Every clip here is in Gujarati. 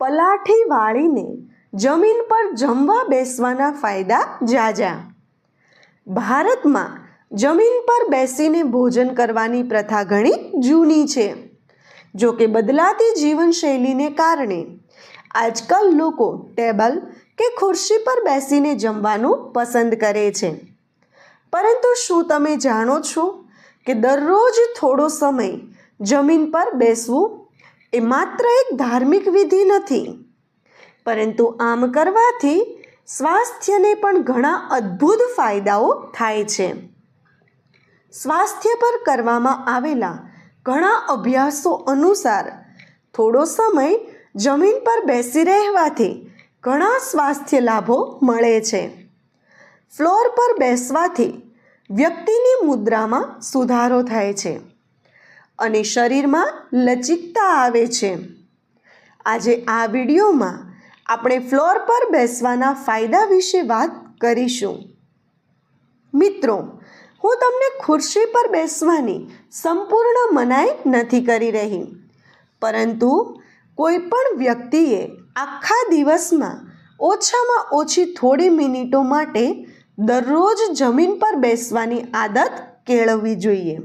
પલાઠી વાળીને જમીન પર જમવા બેસવાના ફાયદા જાજા. ભારતમાં જમીન પર બેસીને ભોજન કરવાની પ્રથા ઘણી જૂની છે. જો કે બદલાતી જીવનશૈલીને કારણે આજકાલ લોકો ટેબલ કે ખુરશી પર બેસીને જમવાનું પસંદ કરે છે. પરંતુ શું તમે જાણો છો કે દરરોજ થોડો સમય જમીન પર બેસવું એ માત્ર એક ધાર્મિક વિધિ નથી, પરંતુ આમ કરવાથી સ્વાસ્થ્યને પણ ઘણા અદ્ભુત ફાયદાઓ થાય છે. સ્વાસ્થ્ય પર કરવામાં આવેલા ઘણા અભ્યાસો અનુસાર થોડો સમય જમીન પર બેસી રહેવાથી ઘણા સ્વાસ્થ્ય લાભો મળે છે. ફ્લોર પર બેસવાથી વ્યક્તિની મુદ્રામાં સુધારો થાય છે. અને શરીરમાં લચિકતા આવે છે. આજે આ વિડીયોમાં આપણે ફ્લોર પર બેસવાના ફાયદા વિશે વાત કરીશું. મિત્રો, હું તમને ખુરશી પર બેસવાની સંપૂર્ણ મનાઈ નથી કરી રહી. પરંતુ કોઈ પણ વ્યક્તિએ આખા દિવસમાં ઓછામાં ઓછી થોડી મિનિટો માટે દરરોજ જમીન પર બેસવાની આદત કેળવવી જોઈએ.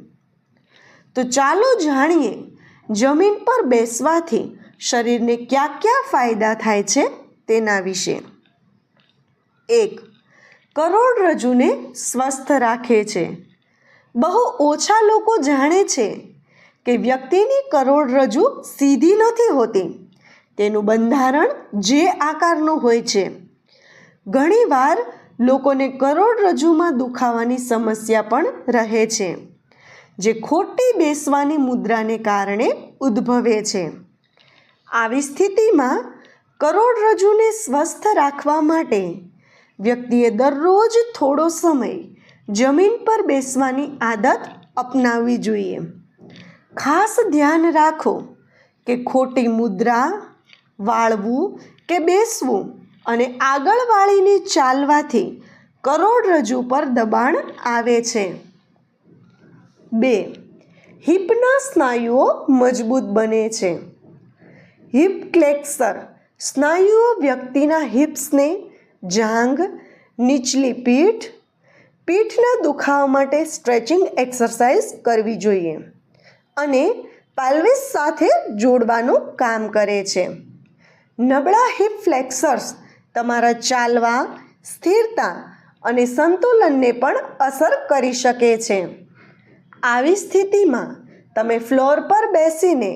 તો ચાલો જાણીએ, જમીન પર બેસવાથી શરીરને કયા કયા ફાયદા થાય છે તેના વિશે. એક કરોડરજ્જુને સ્વસ્થ રાખે છે. બહુ ઓછા લોકો જાણે છે કે વ્યક્તિની કરોડરજ્જુ સીધી નથી હોતી. તેનું બંધારણ જે આકારનું હોય છે. ઘણીવાર લોકોને કરોડરજ્જુમાં દુખાવાની સમસ્યા પણ રહે છે. જે ખોટી બેસવાની મુદ્રાને કારણે ઉદ્ભવે છે. આવી સ્થિતિમાં કરોડરજ્જુને સ્વસ્થ રાખવા માટે વ્યક્તિએ દરરોજ થોડો સમય જમીન પર બેસવાની આદત અપનાવવી જોઈએ. ખાસ ધ્યાન રાખો કે ખોટી મુદ્રા, વાળવું કે બેસવું અને આગળ વાળીને ચાલવાથી કરોડરજ્જુ પર દબાણ આવે છે. બે. હિપના સ્નાયુઓ મજબૂત બને છે. Hip flexor. સ્નાયુઓ વ્યક્તિના હિપ્સને જાંઘ, નીચલી પીઠ, પીઠના દુખાવા માટે સ્ટ્રેચિંગ એક્સરસાઇઝ કરવી જોઈએ અને પેલ્વિસ સાથે જોડવાનું કામ કરે છે. નબળા હિપ ફ્લેક્સર્સ તમારા ચાલવા, સ્થિરતા અને સંતુલનને પણ અસર કરી શકે છે. આવી સ્થિતિમાં તમે ફ્લોર પર બેસીને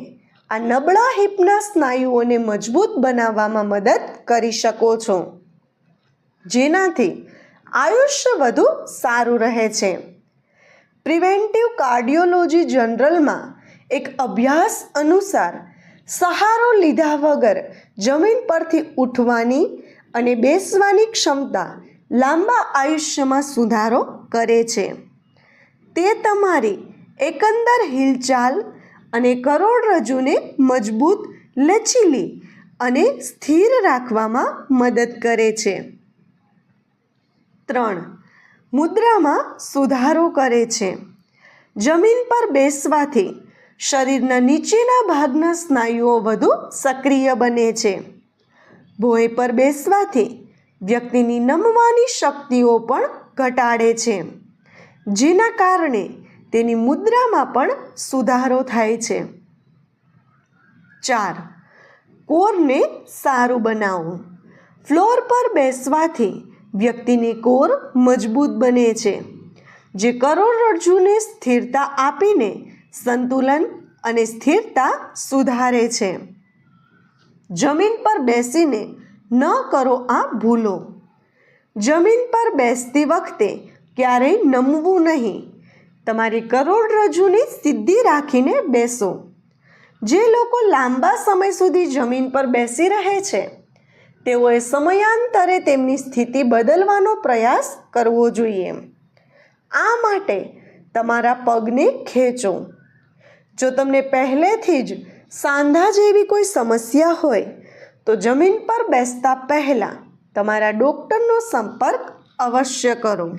આ નબળા હિપના સ્નાયુઓને મજબૂત બનાવવામાં મદદ કરી શકો છો, જેનાથી આયુષ્ય વધુ સારું રહે છે. પ્રિવેન્ટિવ કાર્ડિયોલોજી જનરલમાં એક અભ્યાસ અનુસાર સહારો લીધા વગર જમીન પરથી ઉઠવાની અને બેસવાની ક્ષમતા લાંબા આયુષ્યમાં સુધારો કરે છે. તે તમારી એકંદર હિલચાલ અને કરોડરજ્જુને મજબૂત, લચીલી અને સ્થિર રાખવામાં મદદ કરે છે. ત્રણ. મુદ્રામાં સુધારો કરે છે. જમીન પર બેસવાથી શરીરના નીચેના ભાગના સ્નાયુઓ વધુ સક્રિય બને છે. ભોંય પર બેસવાથી વ્યક્તિની નમવાની શક્તિઓ પણ ઘટાડે છે. જેના કારણે તેની મુદ્રામાં પણ સુધારો થાય છે. ચાર, કોરને સારું બનાવવું ફ્લોર પર બેસવાથી વ્યક્તિની કોર મજબૂત બને છે, જે કરોડરજ્જુને સ્થિરતા આપીને સંતુલન અને સ્થિરતા સુધારે છે. જમીન પર બેસીને ન કરો આ ભૂલો. જમીન પર બેસતી વખતે ક્યારેય નમવું નહીં. તમારી કરોડરજ્જુની સિદ્ધિ રાખીને બેસો. જે લોકો લાંબા સમય સુધી જમીન પર બેસી રહે છે, તેઓએ સમયાંતરે તેમની સ્થિતિ બદલવાનો પ્રયાસ કરવો જોઈએ. આ માટે તમારા પગને ખેંચો. જો તમને પહેલેથી જ સાંધા જેવી કોઈ સમસ્યા હોય, તો જમીન પર બેસતા પહેલાં તમારા ડૉક્ટરનો સંપર્ક અવશ્ય કરો.